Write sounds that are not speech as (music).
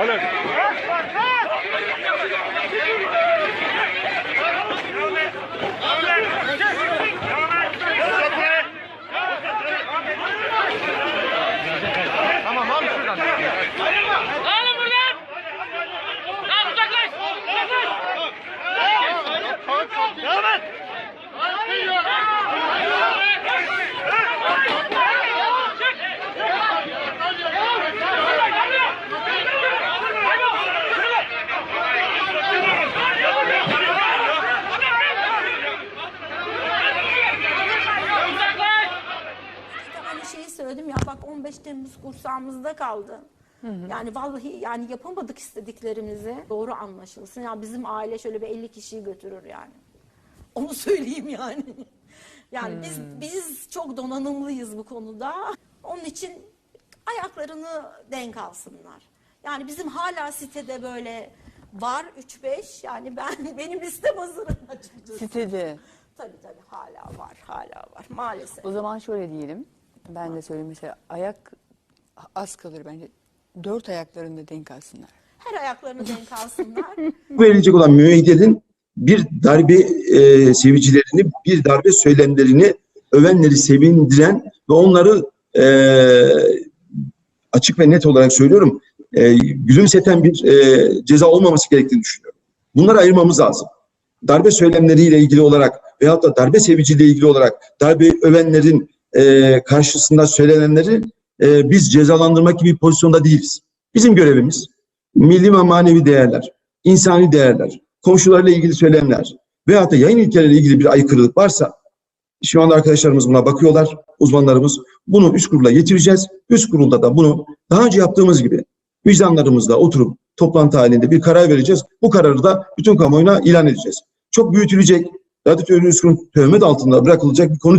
Hola. Aklımız kursağımızda kaldı. Yani vallahi yani yapamadık istediklerimizi. Doğru anlaşılsın. Ya bizim aile şöyle bir 50 kişiyi götürür yani. (laughs) Onu söyleyeyim yani. Yani biz biz çok donanımlıyız bu konuda. Onun için ayaklarını denk alsınlar. Yani bizim hala sitede böyle var 3-5 yani ben (laughs) benim listem hazır açıkçası. Sitede. Tabii tabii hala var hala var maalesef. O zaman şöyle diyelim. Ben de söyleyeyim mesela ayak az kalır bence. Dört ayaklarında denk alsınlar. Her ayaklarını denk alsınlar. (laughs) verilecek olan müeyyidenin bir darbe e, sevicilerini, bir darbe söylemlerini övenleri sevindiren ve onları e, açık ve net olarak söylüyorum e, gülümseten bir e, ceza olmaması gerektiğini düşünüyorum. Bunları ayırmamız lazım. Darbe söylemleriyle ilgili olarak veyahut da darbe seviciyle ilgili olarak darbe övenlerin e, karşısında söylenenleri e, biz cezalandırmak gibi bir pozisyonda değiliz. Bizim görevimiz milli ve manevi değerler, insani değerler, komşularla ilgili söylemler veyahut da yayın ilkeleriyle ilgili bir aykırılık varsa şu anda arkadaşlarımız buna bakıyorlar, uzmanlarımız. Bunu üst kurula getireceğiz. Üst kurulda da bunu daha önce yaptığımız gibi vicdanlarımızla oturup toplantı halinde bir karar vereceğiz. Bu kararı da bütün kamuoyuna ilan edeceğiz. Çok büyütülecek, radyo üst kurulun töhmet altında bırakılacak bir konu